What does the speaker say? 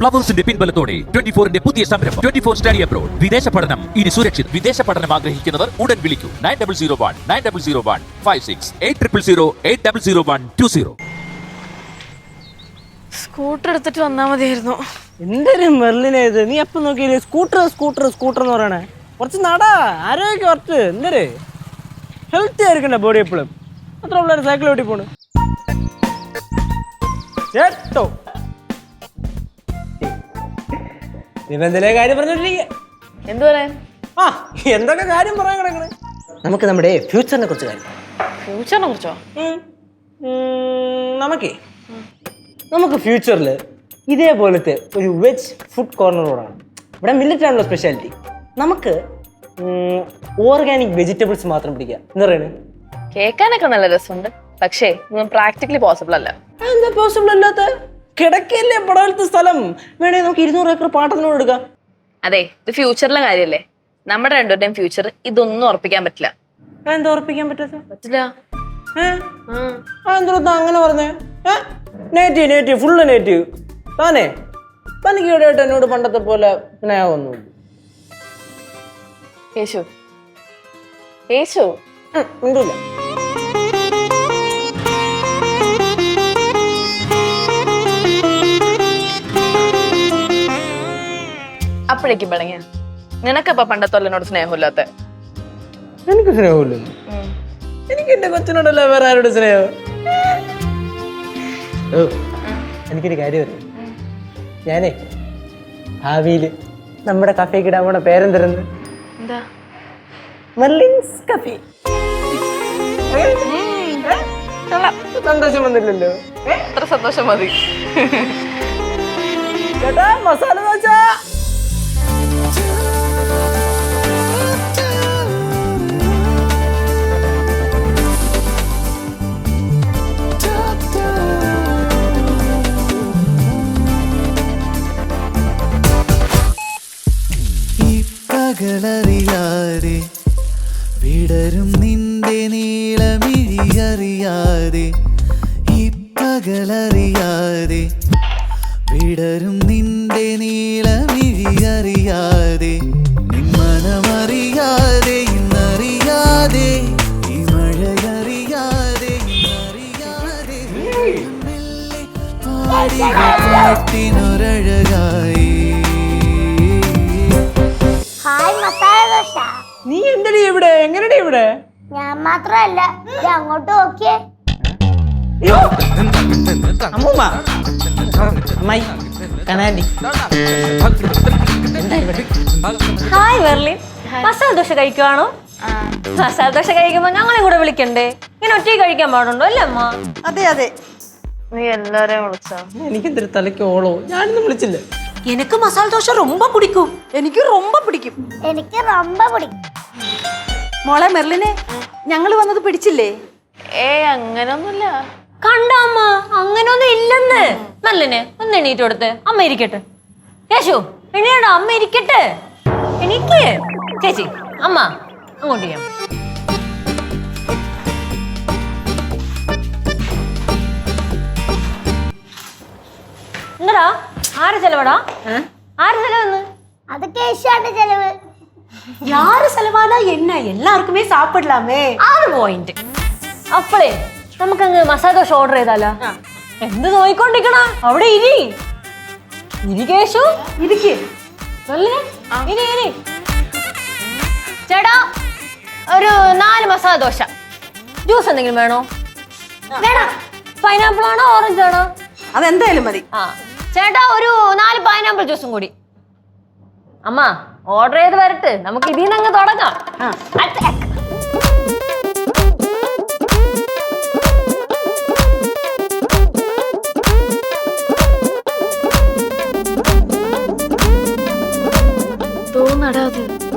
പ്ലവേഴ്സിന്റെ പിൻബലത്തോടെ twenty ഫോറിന്റെ പുതിയ സംരംഭം. Twenty four study abroad. വിദേശ പഠനം. ഇനി സുരക്ഷിത്. വിദേശ പഠനം ആഗ്രഹിക്കുന്നവർ ഉടൻ വിളിക്കൂ. Nine double zero one nine double zero one five six eight triple zero eight double zero one two zero. Scooter എടുത്തിട്ട് വന്നാ മതിയായിരുന്നു. എന്തൊരു മെർലിനെ ഇത്? നീ എപ്പം നോക്കിയില്ലേ? സ്കൂട്ടർ സ്കൂട്ടർ സ്കൂട്ടർ എന്ന് പറയണേ. കുറച്ച് നടാ ആരോഗ്യം കുറച്ച് എന്തൊരു? ഹെൽത്തി ആയിരിക്കണ്ട ബോഡി എപ്പോഴും. അത്ര പിള്ളേർ സൈക്കിൾ ഓടി പോണു. ചേട്ടോ. എന്തെങ്കിലും കാര്യം പറഞ്ഞോണ്ടിരിക്കുക എന്തു പറയാൻ? ആ എന്തൊക്കെ കാര്യം പറയാൻ കിടക്കണേ? നമുക്ക് നമ്മുടെ ഫ്യൂച്ചറിനെ കുറിച്ച് കാര്യം ഫ്യൂച്ചറിനെ കുറിച്ചോ? ഉം. ഉം, നമുക്കേ നമുക്ക് ഫ്യൂച്ചറിൽ ഇതേപോലത്തെ ഒരു വെജ് ഫുഡ് കോർണർ റോഡാണ് ഇവിടെ മില്ലറ്റ് ആണല്ലോ സ്പെഷ്യാലിറ്റി നമുക്ക് ഓർഗാനിക് വെജിറ്റബിൾസ് മാത്രം പിടിക്കാം എന്ന് പറയുന്നത് കേൾക്കാനൊക്കെ നല്ല രസമുണ്ട്. പക്ഷേ പ്രാക്ടിക്കലി പോസിബിൾ അല്ല. എന്താ പോസിബിൾ അല്ലാത്ത? കിടക്കല്ലേ പടവലത്തെ സ്ഥലം? വേണേ നമുക്ക് ഇരുന്നൂറ് ഏക്കർ പാട്ടത്തിനോട് എടുക്കാം. അതെ ഇത് ഫ്യൂച്ചറിലെ കാര്യല്ലേ? നമ്മുടെ രണ്ടുപേരുടെയും ഫ്യൂച്ചർ ഇതൊന്നും ഉറപ്പിക്കാൻ പറ്റില്ല. എന്താ ഉറപ്പിക്കാൻ പറ്റാത്ത പറ്റില്ല. എന്തോ അങ്ങനെ പറഞ്ഞേ? നേറ്റീവ് നേറ്റീവ് ഫുള്ള് നേറ്റീവ് താനേ? തനിക്ക് ഈയിടെയായിട്ട് എന്നോട് പണ്ടത്തെ പോലെ സ്നേഹമൊന്നും യേശു. യേശു. ഉം, അപ്പോഴേക്കും പിളങ്ങിയ നിനക്കപ്പ പണ്ടത്തോലെ എന്നോട് സ്നേഹമില്ലാത്ത? എനിക്ക് സ്നേഹമില്ല? എനിക്ക് എന്റെ കൊച്ചിനോടല്ല വേറെ ആരോട് സ്നേഹം? എനിക്കൊരു കാര്യം അറിയാം. ഞാനേ ഭാവിയിൽ നമ്മുടെ കഫേക്ക് ഇടാൻ പോണ പേരെന്തരുന്ന് എന്താ? Merlin's cafe. സന്തോഷം വന്നില്ലല്ലോ. എത്ര സന്തോഷം മതി. കേട്ടാ മസാല ദോശ. പകലറിയാതെ വിടരും നിന്റെ നീളമിഴിയറിയാതെ ഈ പകലറിയാതെ വിടരും നിന്റെ നീളമിഴിയറിയാതെ നിമ്മനമറിയാതെ ഇന്നറിയാതെ ഈ മഴയറിയാതെ ഇന്നറിയാതെ പാടി പാട്ടിനൊരഴകായി നീ എന്തടി ഇവിടെ? എങ്ങനെയാണ് ഇവിടെ? ഞാൻ മാത്രമല്ല ഇത് അങ്ങോട്ട് നോക്കിയേ. അമ്മൂമ്മ. അമ്മായി കനാൻഡി ഹായ് വെർലിൻ മസാല ദോശ കഴിക്കുവാണോ? മസാല ദോശ കഴിക്കുമ്പോ ഞങ്ങളെ കൂടെ വിളിക്കണ്ടേ? ഇങ്ങനെ ഒറ്റയ്ക്ക് കഴിക്കാൻ പാടുണ്ടോ അല്ലേ അമ്മ? അതെ അതെ. നീ എല്ലാരെയും വിളിച്ചോ? എനിക്കെന്തൊരു തലയ്ക്ക് ഓളോ? ഞാനൊന്നും വിളിച്ചില്ല. எனக்கு மசாலா தோசை ரொம்ப பிடிக்கும் എനിക്ക് ரொம்ப പിടിക്കും എനിക്ക് ரொம்ப പിടിക്കും മോളെ മെർലിനെ ഞങ്ങൾ വന്നത് പിടിച്ചില്ലേ ഏ അങ്ങനൊന്നുമില്ല കണ്ട അമ്മ അങ്ങനൊന്നും ഇല്ലെന്ന് നല്ലനെ ഒന്ന് എണീറ്റ് കൊടുത്ത് അമ്മ ഇരിക്കട്ടെ യേശു എണീടാ അമ്മ ഇരിക്കട്ടെ എനിക്ക് ചേച്ചി അമ്മ അങ്ങോട്ട് ചെയ്യാം ആര് ചെലവടാ ആര് ചെലവെന്ന് അത് കേശാന്റെ ചെലവ് யாரு செலவானா என்ன எல்லாருக்குமே சாப்பிடலாமே അത് പോയിന്റ് അപ്പളേ നമുക്കങ്ങ് മസാല ദോശ ഓർഡർ ചെയ്താലോ എന്ത് നോയിക്കൊണ്ടിരിക്കണ അവിടെ ഇരി ഇരി കേശു இருக்கு നല്ലേ ഇരി ഇരി ചേട്ടാ ഒരു നാല് മസാല ദോശ ജ്യൂസ് എന്തെങ്കിലും വേണോ വേണം പൈനാപ്പിൾ ആണോ ഓറഞ്ച് ആണോ അതെന്തായാലും മതി ആ ചേട്ടാ ഒരു നാല് പൈനാപ്പിൾ ജ്യൂസും കൂടി. അമ്മ ഓർഡർ ചെയ്ത് വരട്ട്. നമുക്ക് ഇതിൽ നിന്ന് അങ്ങ് തുടങ്ങാം. തോന്നടാ അത്.